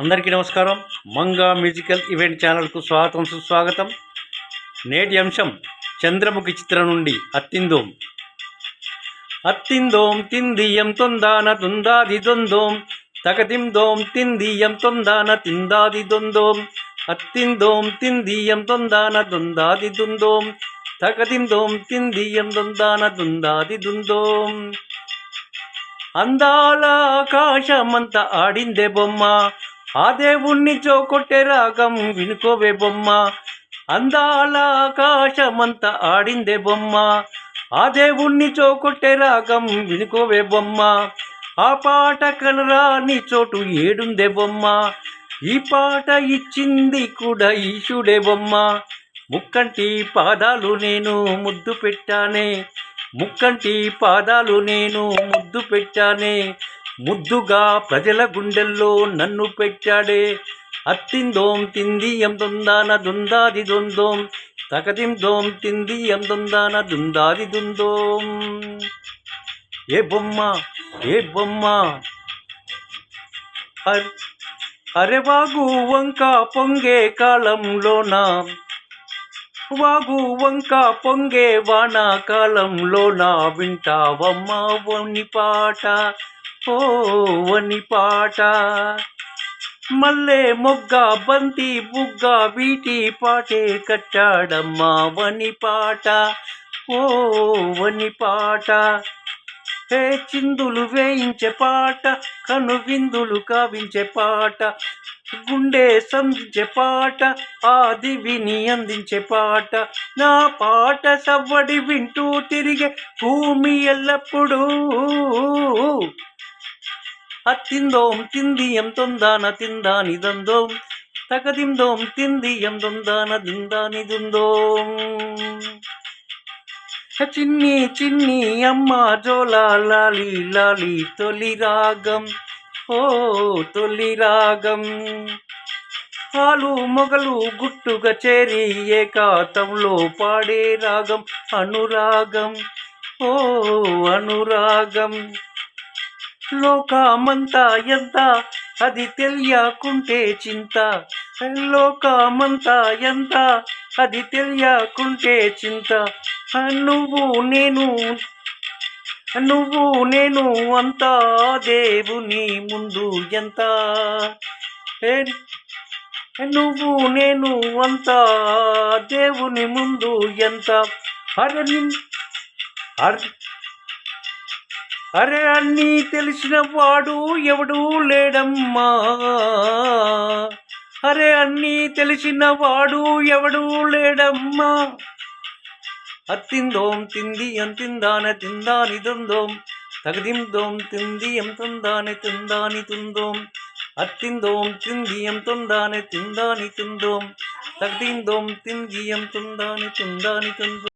అందరికీ నమస్కారం. Manga musical event ఛానల్కు స్వాగతం సుస్వాగతం. నేటి అంశం చంద్రముఖి చిత్రం నుండి అత్తిందోం. అత్తిందోం తిందియం తొందాన తుందాది దొందోం తగతిందోం తిందియం తొందాన తిందాది దొందోం అత్తిందోం తిందియం తొందాన దొందాది దుందోం తగతిందోం తిందియం దొందాన దుందాది దుందోం అందాల ఆకాశమంత ఆడిందే బొమ్మ. ఆ దేవుణ్ణి చోకొట్టే రాగం వినుకోవే బొమ్మ. అందాల ఆకాశమంత ఆడిందే బొమ్మ. ఆ దేవుణ్ణి చోకొట్టే రాగం వినుకోవే బొమ్మ. ఆ పాట కలరాని చోటు ఏడుందే బొమ్మ. ఈ పాట ఇచ్చింది కూడా ఈశుడే బొమ్మ. ముక్కంటి పాదాలు నేను ముద్దు పెట్టానే. ముక్కంటి పాదాలు నేను ముద్దు పెట్టానే. ముద్దుగా ప్రజల గుండెల్లో నన్ను పెట్టాడే. అత్తిందోం తింది ఎందొందాన దుందాది దొందోం. తగదిందోం తింది ఎందొందాన దుందాది దుందోం. ఏ బొమ్మ ఏ బొమ్మ. అర్ అరే వాగు వంక పొంగే కాలంలోన. వాగు వంక పొంగే వానాకాలంలోన వింటావమ్మా వని పాట. ఓ వని పాట. మల్లె మొగ్గ బంతి బుగ్గ వీటి పాటే కట్టాడమ్మా వని పాట. ఓ వని పాట. హే చిందులు వేయించే పాట కను విందులు కావించే పాట. గుండె సంధించే పాట ఆది విని అందించే పాట. నా పాట సవ్వడి వింటూ తిరిగే భూమి ఎల్లప్పుడూ అత్తిందోం తిందియం తొందాన తిందా నిదందోం తగదిందోం తిందియం దొందాన దిందా నిదుందోం చిన్ని చిన్ని అమ్మ జోలా లాలి లాలి తొలి రాగం ఓ తొలి రాగం ఆలు మొగలు గుట్టుగా చేరి ఏకాతంలో పాడే రాగం అనురాగం ఓ అనురాగం లోకమంతా ఎంత? అది తెలియకుంటే చింత. లోకమంతా ఎంత? అది తెలియకుంటే చింత. నువ్వు నేను నువ్వు నేను అంతా. దేవుని ముందు ఎంత? నువ్వు నేను అంతా. దేవుని ముందు ఎంత? అరే అర్ అరే అన్నీ తెలిసిన వాడు ఎవడూ లేడమ్మా. అరే అన్నీ తెలిసిన వాడు ఎవడు లేడమ్మా. అత్తిందోం తింది అంతిందాన తిందాని దుందోం తగదిందోం తింది ఎంతుందాని తిందాని తుందోం. అత్తిందోం తింది ఎంతుందాని తిందాని తుందోం. తగదిందోం తింది ఎంతుందాని తిందాని తుందాని తుందోం.